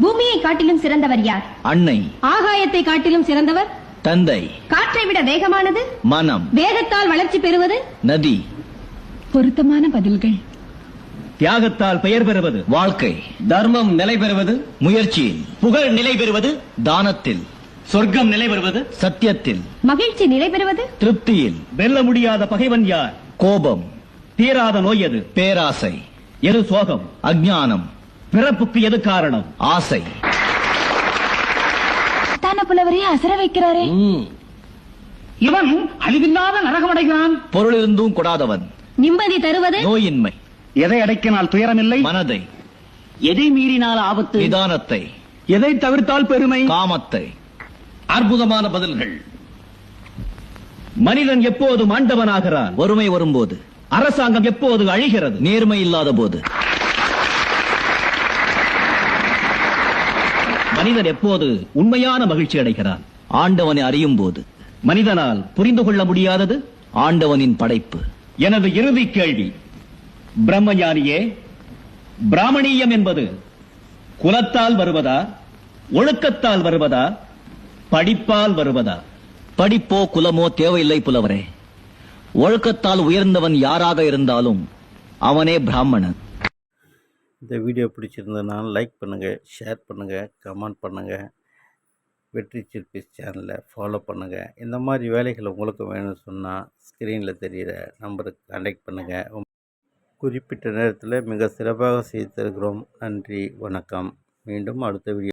பூமியை காட்டிலும் சிறந்தவர் யார்? அன்னை. ஆகாயத்தை காட்டிலும் சிறந்தவர்? தந்தை. காற்றை விட வேகமானது? மனம். வேகத்தால் வளர்ச்சி பெறுவது? நதி. பொருத்தமான பதில்கள். தியாகத்தால் பெயர் பெறுவது? வாழ்க்கை. தர்மம் நிலை பெறுவது? முயற்சியில் புகழ் நிலை பெறுவது? தானத்தில். சொர்க்கம் நிலை பெறுவது? சத்தியத்தில். மகிழ்ச்சி நிலை பெறுவது? திருப்தியில். வெல்ல முடியாத பகைவன் யார்? கோபம். தீராத நோய் எது? பேராசை. எது சோகம்? அஜ்ஞானம். பிறப்புக்கு எது காரணம்? ஆசை. தான புலவரையே அசர வைக்கிறாரே. இவன் அழிவில்லாத நரகமடைகிறான். பொருளிருந்தும் கொடாதவன். நிம்மதி தருவது? நோயின்மை. எதை அடைக்கினால் துயரமில்லை? மனதை. எதை மீறினால் ஆபத்து? நிதானத்தை. எதை தவிர்த்தால் பெருமை? காமத்தை. அற்புதமான பதில்கள். மனிதன் எப்போது மாண்டவனாகிறான்? வறுமை வரும்போது. அரசாங்கம் எப்போது அழிகிறது? நேர்மை இல்லாத போது. மனிதன் எப்போது உண்மையான மகிழ்ச்சி அடைகிறான்? ஆண்டவனை அறியும் போது மனிதனால் புரிந்து கொள்ள முடியாதது ஆண்டவனின் படைப்பு. எனது இறுதி கேள்வி. பிரம்மஞானியே பிராமணியம் என்பது குலத்தால் வருவதா ஒழுக்கத்தால் வருவதா படிப்பால் வருவதா? படிப்போ குலமோ தேவையில்லை புலவரே. ஒழுக்கத்தால் உயர்ந்தவன் யாராக இருந்தாலும் அவனே பிராமணன். இந்த வீடியோ பிடிச்சிருந்ததுனா லைக் பண்ணுங்கள் ஷேர் பண்ணுங்கள் கமெண்ட் பண்ணுங்கள் வெற்றி சிற்பி சேனலை ஃபாலோ பண்ணுங்கள் இந்த மாதிரி வேலைகள் உங்களுக்கு வேணும்னு சொன்னால் ஸ்க்ரீனில் தெரிகிற நம்பருக்கு கான்டாக்ட் பண்ணுங்கள் குறிப்பிட்ட நேரத்தில் மிக சிறப்பாக செய்து தருகிறோம் நன்றி வணக்கம். மீண்டும் அடுத்த வீடியோ